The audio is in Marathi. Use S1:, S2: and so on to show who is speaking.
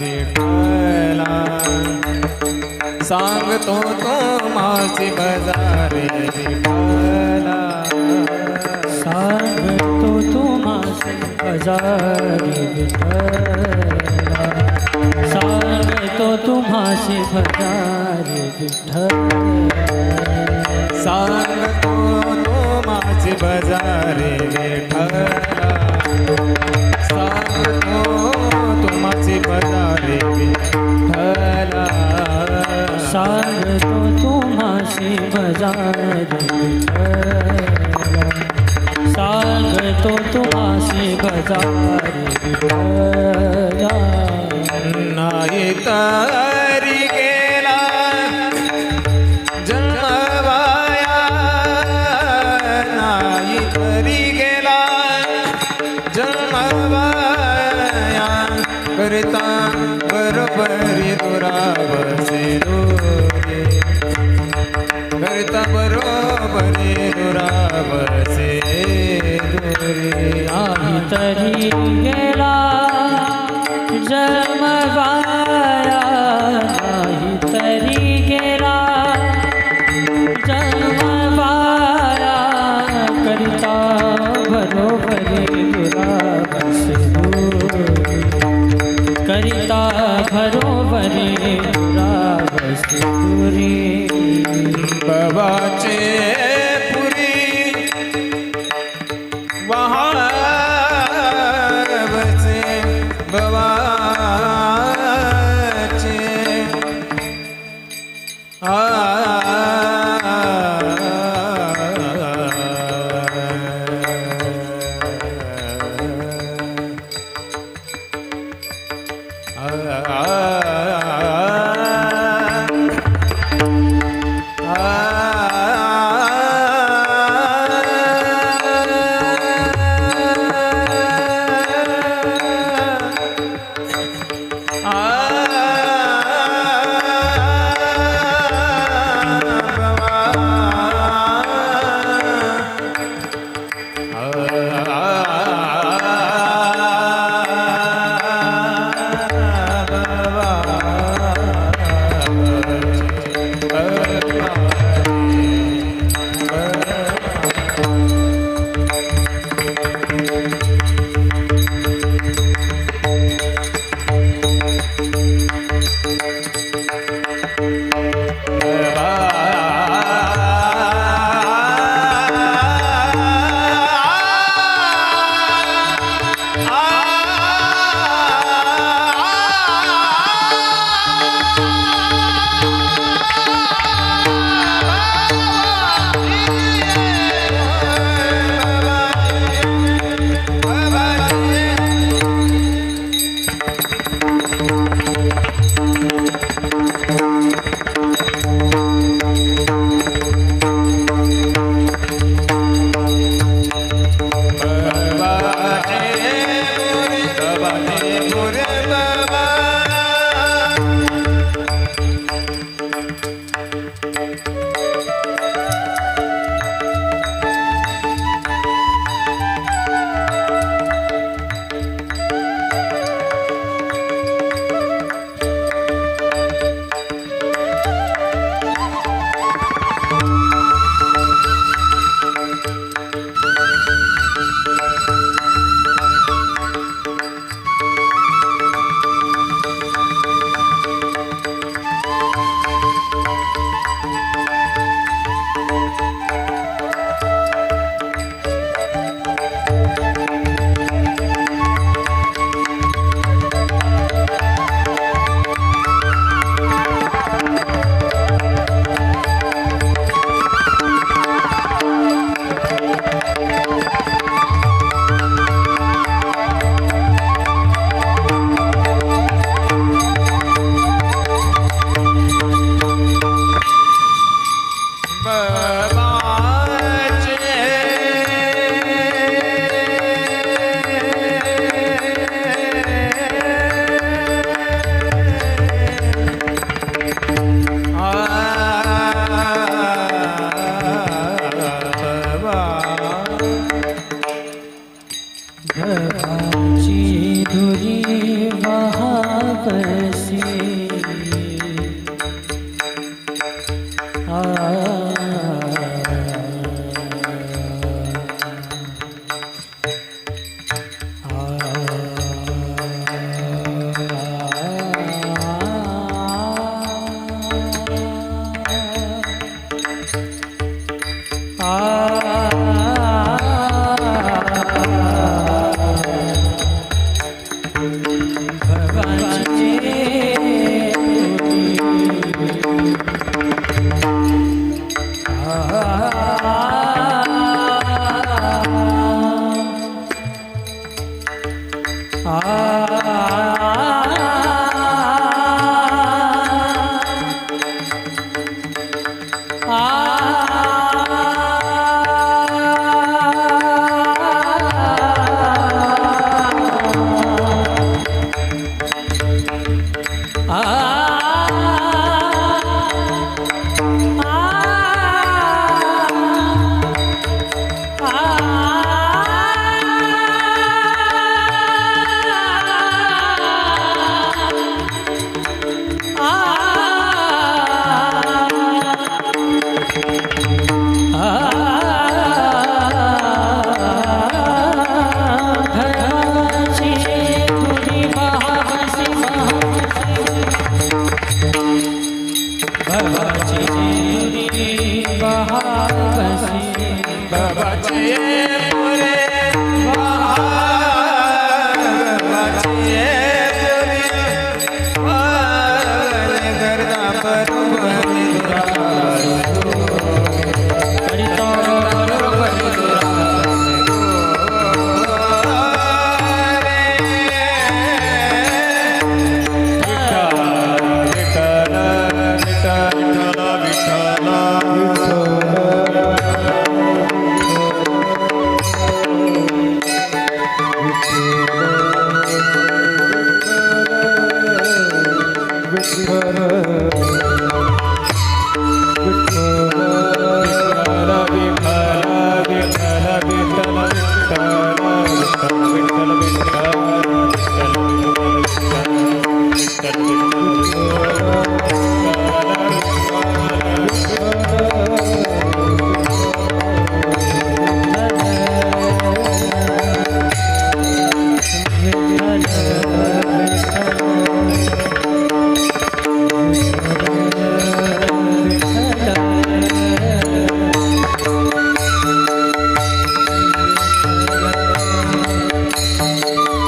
S1: विठ्ठला सांगतो तो माझी बजारे विठ्ठला
S2: सांगतो तुम्हास हजारी विठ्ठला सांगतो तुम्हासी भजारी विठ्ठला
S1: सांगतो तो माझी बजारे विठ्ठला बजारे
S2: साग तो तुमसी बजारे
S1: नाई तारी गेला जन्मवाया नाई तरी गेला जन्मवाया करता बरोबर दुरावसे दोरे
S2: કરતા બરોબરે રામ સે દોરે આંતરી ગેલા જમવા करिता बरोबरी दुरावस दुरी
S1: बाबाचे पुरी. वहावचे बाबाचे
S2: 아, 아, 아. never ah
S3: Thank
S2: you.